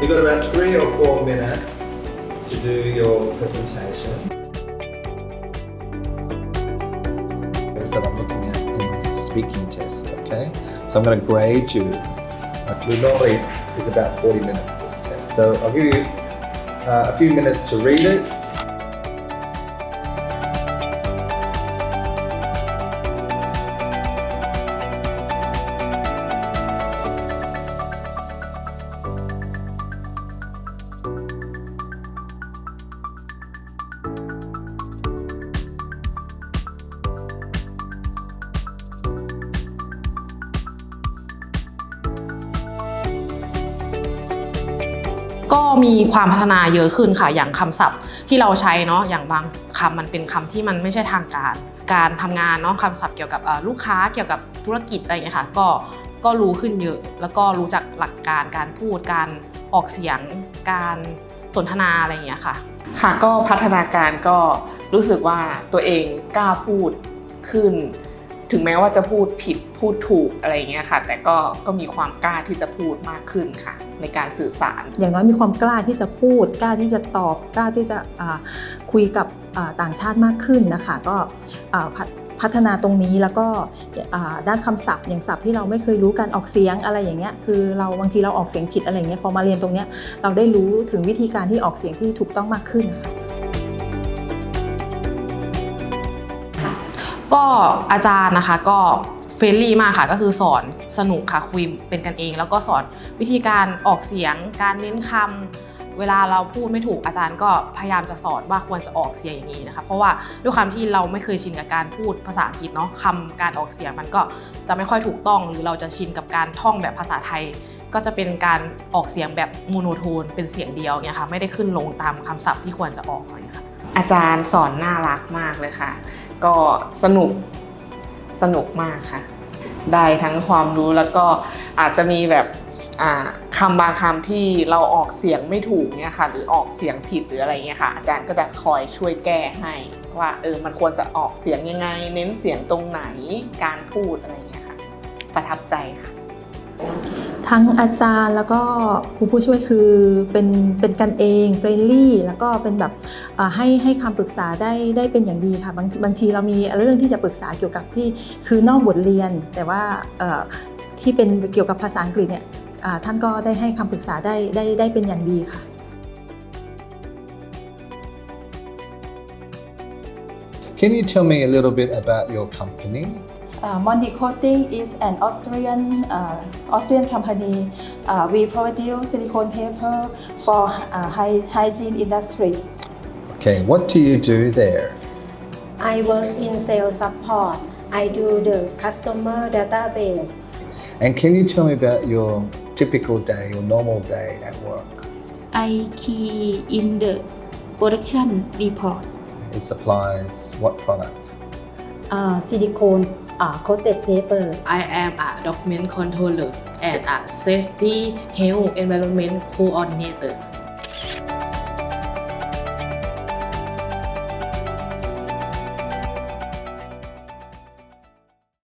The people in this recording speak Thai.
You've got about three or four minutes to do your presentation. That I'm looking at in this speaking test, okay? So I'm going to grade you. We normally it's about 40 minutes this test. So I'll give you uh, a few minutes to read it.. ก็มีความพัฒนาเยอะขึ้นค่ะ อย่างคำศัพท์ที่เราใช้เนาะอย่างบางคำมันเป็นคำที่มันไม่ใช่ทางการ การทำงานเนาะคำศัพท์เกี่ยวกับลูกค้าเกี่ยวกับธุรกิจอะไรอย่างเงี้ยค่ะ ก็ก็รู้ขึ้นเยอะ แล้วก็รู้จักหลักการการพูดการออกเสียงการสนทนาอะไรอย่างเงี้ยค่ะ ค่ะก็พัฒนาการก็รู้สึกว่าตัวเองกล้าพูดขึ้น ถึงแม้ว่าจะพูดผิดพูดถูกอะไรเงี้ยค่ะ แต่ก็ก็มีความกล้าที่จะพูดมากขึ้นค่ะ ในการสื่อสาร อย่างน้อยมีความกล้าที่จะพูด กล้าที่จะตอบ กล้าที่จะคุยกับต่างชาติมากขึ้นนะคะ ก็พัฒพัฒนาตรงนี้แล้วก็ด้านคำศัพท์อย่างศัพท์ที่เราไม่เคยรู้การออกเสียงอะไรอย่างเงี้ยคือเราบางทีเราออกเสียงผิดอะไรเงี้ยพอมาเรียนตรงเนี้ยเราได้รู้ถึงวิธีการที่ออกเสียงที่ถูกต้องมากขึ้นค่ะ ก็อาจารย์นะคะก็เฟรนลี่มากค่ะ ก็คือสอนสนุกค่ะคุยเป็นกันเอง แล้วก็สอนวิธีการออกเสียง การเน้นคำเวลาเราพูดไม่ถูกอาจารย์ก็พยายามจะสอนว่าควรจะออกเสียงอย่างนี้นะคะเพราะว่าด้วยความที่เราไม่เคยชินกับการพูดภาษาอังกฤษเนาะคำการออกเสียงมันก็จะไม่ค่อยถูกต้องหรือเราจะชินกับการท่องแบบภาษาไทยก็จะเป็นการออกเสียงแบบโมโนโทน เป็นเสียงเดียวเนี่ยค่ะไม่ได้ขึ้นลงตามคำศัพท์ที่ควรจะออกอะไรอย่างเงี้ยค่ะ อาจารย์สอนน่ารักมากเลยค่ะ ก็สนุกสนุกมากค่ะ ได้ทั้งความรู้แล้วก็อาจจะมีแบบอ่าคำบางคำที่เราออกเสียงไม่ถูกเนี่ยค่ะ หรือออกเสียงผิดหรืออะไรเงี้ยค่ะ อาจารย์ก็จะคอยช่วยแก้ให้ ว่าเออมันควรจะออกเสียงยังไง เน้นเสียงตรงไหนการพูดอะไรเงี้ยค่ะ ประทับใจค่ะ ทั้งอาจารย์แล้วก็ครูผู้ช่วยคือเป็นเป็นกันเองเฟรนลี่แล้วก็เป็นแบบให้ให้คำปรึกษาได้ได้เป็นอย่างดีค่ะบางบางทีเรามีเรื่องที่จะปรึกษาเกี่ยวกับที่คือนอกบทเรียน แต่ว่าที่เป็นเกี่ยวกับภาษาอังกฤษเนี่ยท่านก็ได้ให้คำปรึกษาได้ได้ได้เป็นอย่างดีค่ะ Can you tell me a little bit about your company? Uh, Monty Coating is an Austrian uh, Austrian company. Uh, we produce silicone paper for uh, hy- hygiene industry. Okay, what do you do there? I work in sales support. I do the customer database. And can you tell me about your typical day, your normal day at work? I key in the production report. It supplies what product? Uh, silicone uh, coated paper. I am a document controller and a safety health environment coordinator